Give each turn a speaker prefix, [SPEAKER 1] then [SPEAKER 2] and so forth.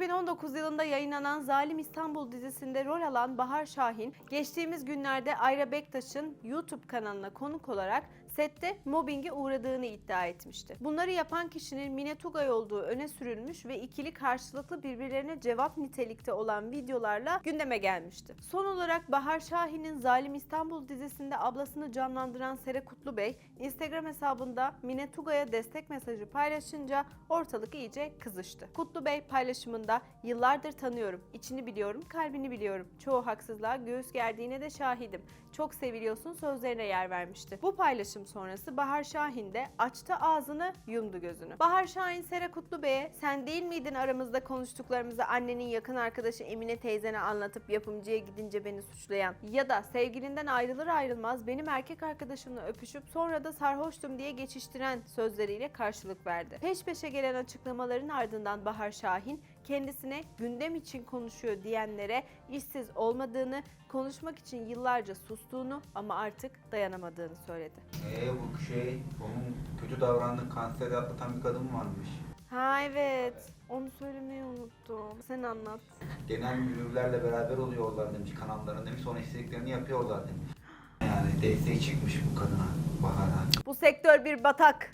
[SPEAKER 1] 2019 yılında yayınlanan Zalim İstanbul dizisinde rol alan Bahar Şahin, geçtiğimiz günlerde Ayra Bektaş'ın YouTube kanalına konuk olarak sette mobbinge uğradığını iddia etmişti. Bunları yapan kişinin Mine Tugay olduğu öne sürülmüş ve ikili karşılıklı birbirlerine cevap nitelikte olan videolarla gündeme gelmişti. Son olarak Bahar Şahin'in Zalim İstanbul dizisinde ablasını canlandıran Sere Kutlubey, Instagram hesabında Mine Tugay'a destek mesajı paylaşınca ortalık iyice kızıştı. Kutlubey paylaşımında yıllardır tanıyorum, içini biliyorum, kalbini biliyorum. Çoğu haksızlığa göğüs gerdiğine de şahidim. Çok seviliyorsun sözlerine yer vermişti. Bu paylaşım sonrası Bahar Şahin de açtı ağzını yumdu gözünü. Bahar Şahin Sera Kutlubey'e sen değil miydin aramızda konuştuklarımızı annenin yakın arkadaşı Emine teyzene anlatıp yapımcıya gidince beni suçlayan ya da sevgilinden ayrılır ayrılmaz benim erkek arkadaşımla öpüşüp sonra da sarhoştum diye geçiştiren sözleriyle karşılık verdi. Peş peşe gelen açıklamaların ardından Bahar Şahin kendisine gündem için konuşuyor diyenlere işsiz olmadığını, konuşmak için yıllarca sustuğunu ama artık dayanamadığını söyledi.
[SPEAKER 2] Ee bu şey, onun kötü davrandığı kanseri atlatan bir kadın varmış.
[SPEAKER 1] Ha evet, onu söylemeyi unuttum. Sen anlat.
[SPEAKER 2] Genel müdürlerle beraber oluyorlar demiş kanalların demiş sonra istediklerini yapıyorlar demiş. Yani destek çıkmış bu kadına Bahar'a.
[SPEAKER 1] Bu sektör bir batak.